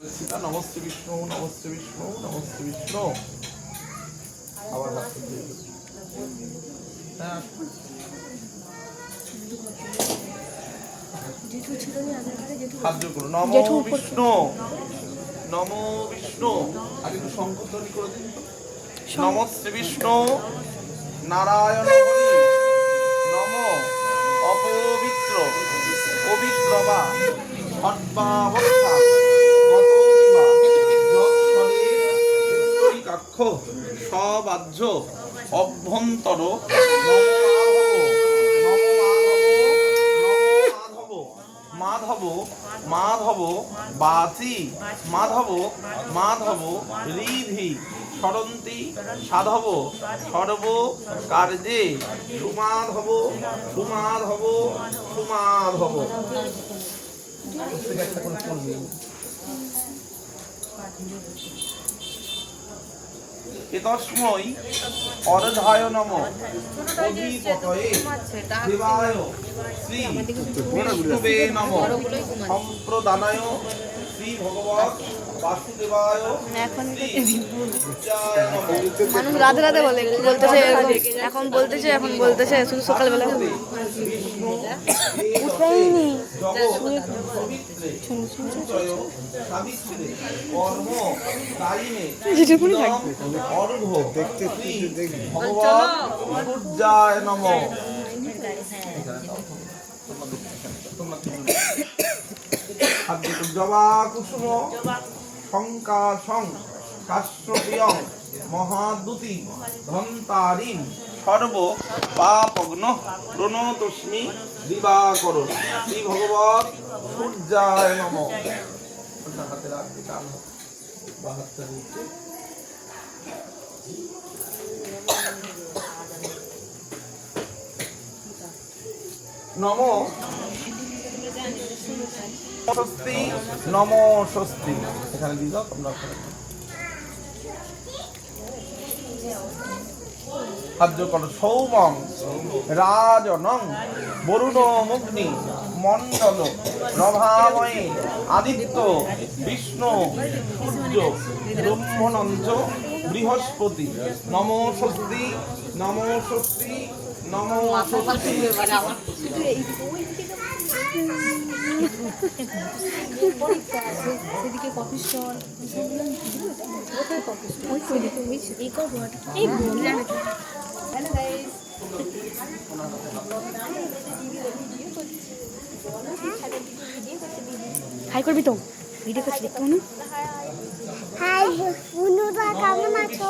সীতা নমস্তে বিষ্ণু নমস্তে বিষ্ণু নমস্তে বিষ্ণু। আবার হাত দিয়ে দিই। হ্যাঁ। করো। নম বিষ্ণু। নম বিষ্ণু। আগে একটু সংকোচনী করে দিন নমস্তে বিষ্ণু। নারায়ণ নম। অপবিত্র। পবিত্র বা সবাহ্য অভ্যন্তর মাধব মাধব, বাচি, মাধব মাধব, রিধি, সরন্তি, সাধব, সর্ব, কার্যে, সুমাধব সুমাধব সুমাধব। এতস্মৈ অরধায় নম। দেবায় শ্রী বিষ্ণুবে নম। সম্প্রদানায় শ্রী বাসুদেবায় এখন সূর্যায় নমঃ। মানুষ রাতে রাতে বলে বলতেছে এখন বলতেছে এখন বলতেছে শুধু সকালবেলা সূর্যায় নমঃ জবা কুসুম। শঙ্কাশং কাশ্যপিয়ং মহাদুতি ধন্তারিম সর্ব পাপগ্ন প্রণতস্মি দিবাকর শ্রী ভগবৎ সূর্যায় নম। হাতে স্বস্তি, নম স্বস্তি। এখানে দিয়ে দাও, তোমরা সাহায্য করো। সৌমং রাজনং বরুণ মুগ্নি মণ্ডল নভাময়ী আদিত্য, বিষ্ণু, সূর্য ব্রহ্মনঞ্চ বৃহস্পতি। নম স্বস্তি নম স্বস্তি নম স্বস্তি। সেদিকে কফি স্টল কোথায় কফি স্টল ওই তো ওইদিকে ওই এই করব এই বললাম হ্যালো গাইস হাই করবি তো? ভিডিও করছি দেখতে মনে হাই বন্ধুরা কেমন আছো?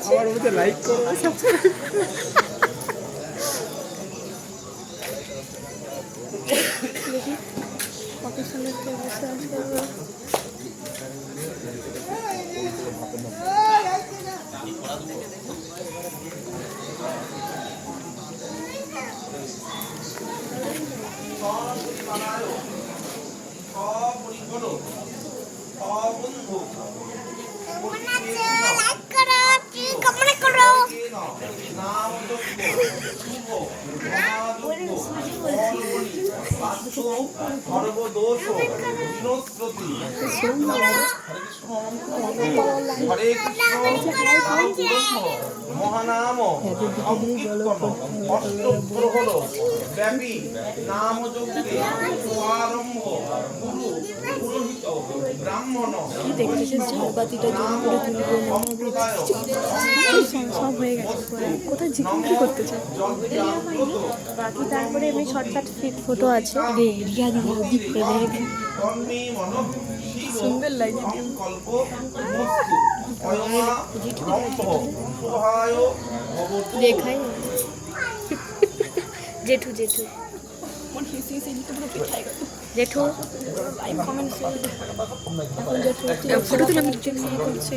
আমার মধ্যে লাইক করো। কফি স্টলের কি অবস্থা আছে সপরিকর সবন্ধু কেমন আছো লাইক করো কি কমেন্ট করো নাম সর্বদোষ বিনস্রতি হরে কৃষ্ণ মহানাম অষ্টপ্রহর ব্যাপী নাম যজ্ঞে আরম্ভ গুরু পুরোহিত ব্রাহ্মণ দেখতেছে ঝাড়বাতিটা জোর করে তুলবে সব হয়ে গেছে কোথায় জিজ্ঞেস করতে চাই বাকি তারপরে এমনি শর্টকাট ফিট ফটো আছে। রিয়া সুন্দর দেখাই। জেঠু জেঠু। জেঠু। ফটো তুলে আমি করছি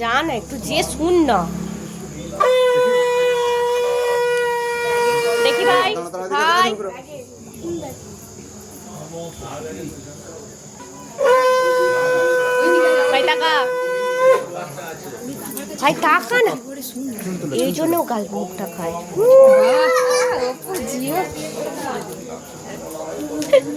রাধে জান একটু যে শুন না দেখি ভাই ভাই ভাই টাকা ভাই টাকা না এই জন্য গাল মুখটা খায় নাই জেঠু